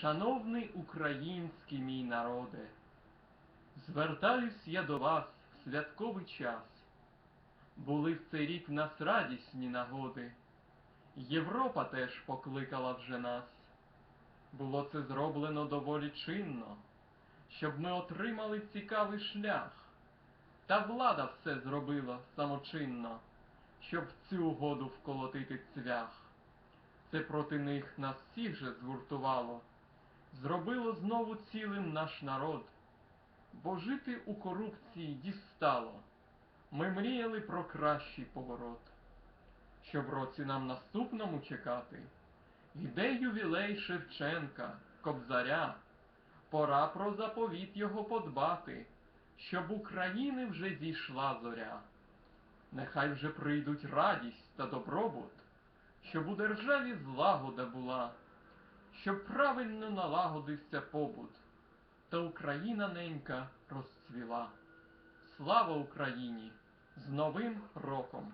Шановний український мій народе, звертаюсь я до вас в святковий час. Були в цей рік в нас радісні нагоди, Європа теж покликала вже нас. Було це зроблено доволі чинно, щоб ми отримали цікавий шлях. Та влада все зробила самочинно, щоб в цю угоду вколотити цвях. Це проти них нас всіх же згуртувало, зробило знову цілим наш народ, бо жити у корупції дістало. Ми мріяли про кращий поворот. Щоб році нам наступному чекати, йде ювілей Шевченка, Кобзаря, пора про заповіт його подбати, щоб України вже зійшла зоря. Нехай вже прийдуть радість та добробут, щоб у державі злагода була, щоб правильно налагодився побут, та Україна ненька розцвіла. Слава Україні! З Новим роком!